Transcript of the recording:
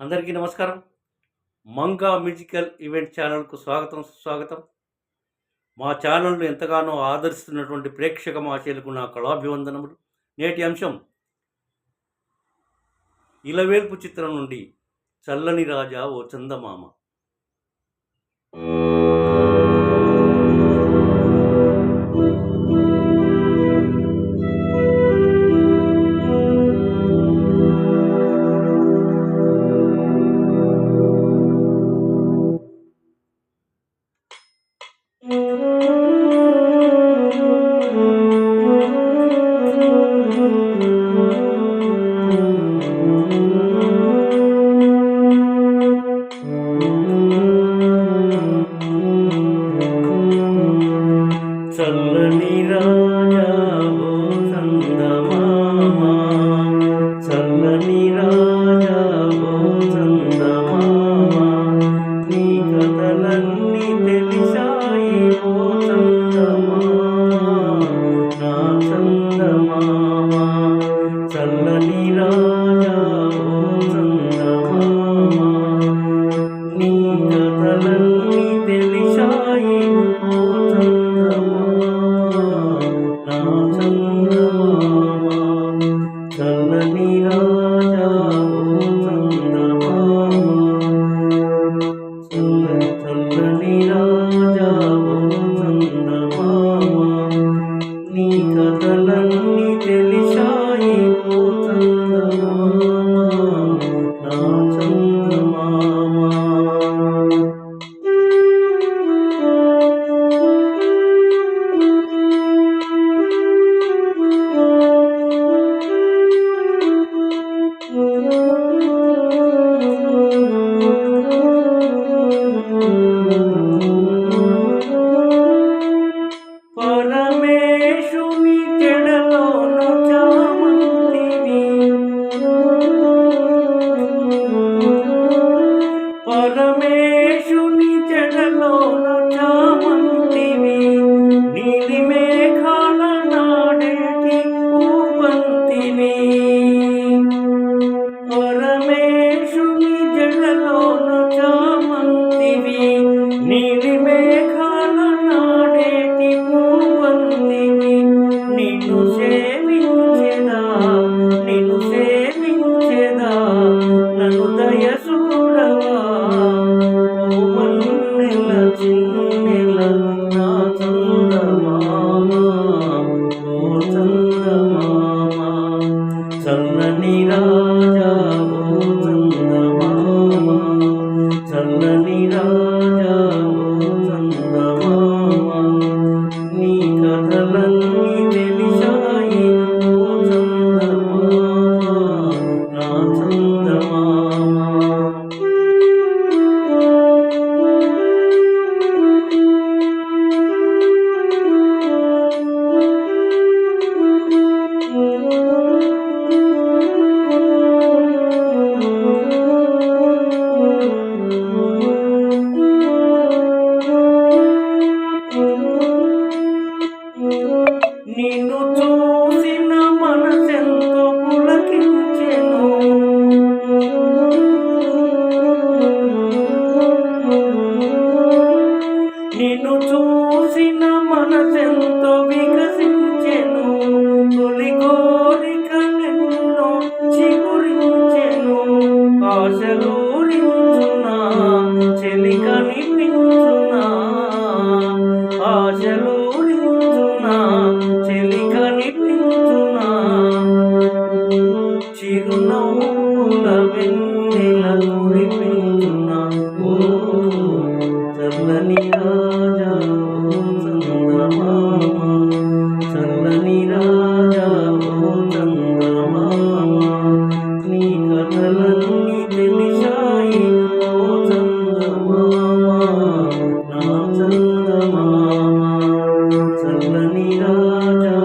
అందరికీ నమస్కారం. Manga musical event ఛానల్కు స్వాగతం సుస్వాగతం. మా ఛానల్ను ఎంతగానో ఆదరిస్తున్నటువంటి ప్రేక్షక మాచేలకు నా కళాభివందనములు. నేటి అంశం ఇలవేల్పు చిత్రం నుండి చల్లని రాజా ఓ చందమామ. చల్లని చల్లని రాజా చల్లని రాజా ఓ చూసిన మనసెంతో వికసించెను. తొలి కోరిక నిన్ను చిగురించెను. ఆశలూరించునా చల్లని రాజా చందమామ చల్లని రాజా చందమామ నీ కథలన్నీ తెలిసాయి ఓ చందమామ నా చందమామ చల్లని రాజా